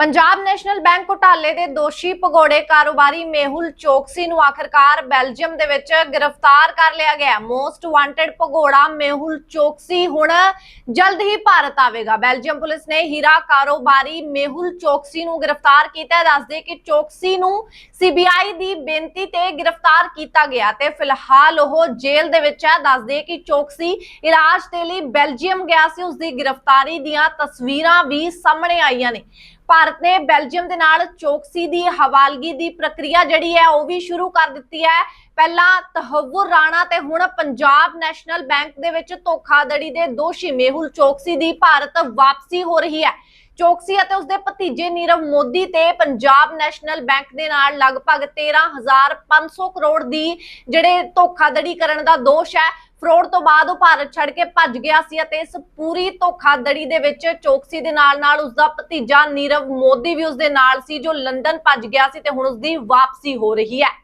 Punjab national bank ਘੁਟਾਲੇ ਦੇ ਦੋਸ਼ੀ ਭਗੌੜੇ ਕਾਰੋਬਾਰੀ ਮੇਹੁਲ ਚੋਕਸੀ ਨੂੰ ਆਖਰਕਾਰ ਬੈਲਜੀਅਮ ਦੇ ਵਿੱਚ ਗ੍ਰਿਫਤਾਰ ਕਰ ਲਿਆ ਗਿਆ। ਮੋਸਟ ਵਾਂਟਡ ਭਗੌੜਾ ਮੇਹੁਲ ਚੋਕਸੀ ਹੁਣ ਜਲਦ ਹੀ ਭਾਰਤ ਆਵੇਗਾ। ਬੈਲਜੀਅਮ ਪੁਲਿਸ ਨੇ ਹੀਰਾ ਕਾਰੋਬਾਰੀ ਮੇਹੁਲ ਚੋਕਸੀ ਨੂੰ ਗ੍ਰਿਫਤਾਰ ਕੀਤਾ ਦੱਸਦੇ ਕਿ ਚੋਕਸੀ ਨੂੰ ਸੀਬੀਆਈ ਦੀ ਬੇਨਤੀ ਤੇ ਗ੍ਰਿਫਤਾਰ ਕੀਤਾ ਗਿਆ ਤੇ ਫਿਲਹਾਲ ਉਹ ਜੇਲ੍ਹ ਦੇ ਵਿੱਚ ਹੈ। ਦੱਸਦੇ ਕਿ ਚੋਕਸੀ ਇਲਾਜ ਦੇ ਲਈ ਬੈਲਜੀਅਮ ਗਿਆ ਸੀ। ਉਸ ਦੀ ਗ੍ਰਿਫਤਾਰੀ ਦੀਆਂ ਤਸਵੀਰਾਂ ਵੀ ਸਾਹਮਣੇ ਆਈਆਂ ਨੇ। ਭਾਰਤ ਨੇ ਬੈਲਜੀਅਮ ਦੇ ਨਾਲ ਚੌਕਸੀ ਦੀ ਹਵਾਲਗੀ ਦੀ ਪ੍ਰਕਿਰਿਆ ਜਿਹੜੀ ਹੈ ਉਹ ਵੀ ਸ਼ੁਰੂ ਕਰ ਦਿੱਤੀ ਹੈ। ਪਹਿਲਾਂ ਤਹਵੁਰ ਰਾਣਾ ਤੇ ਹੁਣ ਪੰਜਾਬ ਨੈਸ਼ਨਲ ਬੈਂਕ ਦੇ ਵਿੱਚ ਧੋਖਾਧੜੀ ਦੇ ਦੋਸ਼ੀ ਮੇਹੁਲ ਚੌਕਸੀ ਦੀ ਭਾਰਤ ਵਾਪਸੀ ਹੋ ਰਹੀ ਹੈ। ਚੋਕਸੀ ਅਤੇ ਉਸਦੇ ਭਤੀਜੇ ਨੀਰਵ ਮੋਦੀ ਤੇ ਪੰਜਾਬ ਨੈਸ਼ਨਲ ਬੈਂਕ ਦੇ ਨਾਲ ਲਗਭਗ 13500 ਕਰੋੜ ਦੀ ਜਿਹੜੇ ਧੋਖਾਧੜੀ ਕਰਨ ਦਾ ਦੋਸ਼ ਹੈ, ਫਰੋਡ ਤੋਂ ਬਾਅਦ ਉਹ ਭਾਰਤ ਛੱਡ ਕੇ ਭੱਜ ਗਿਆ ਸੀ ਅਤੇ ਇਸ ਪੂਰੀ ਧੋਖਾਧੜੀ ਦੇ ਵਿੱਚ ਚੋਕਸੀ ਦੇ ਨਾਲ ਨਾਲ ਉਸਦਾ ਭਤੀਜਾ ਨੀਰਵ ਮੋਦੀ ਵੀ ਉਸਦੇ ਨਾਲ ਸੀ, ਜੋ ਲੰਡਨ ਭੱਜ ਗਿਆ ਸੀ ਤੇ ਹੁਣ ਉਸਦੀ ਵਾਪਸੀ ਹੋ ਰਹੀ ਹੈ।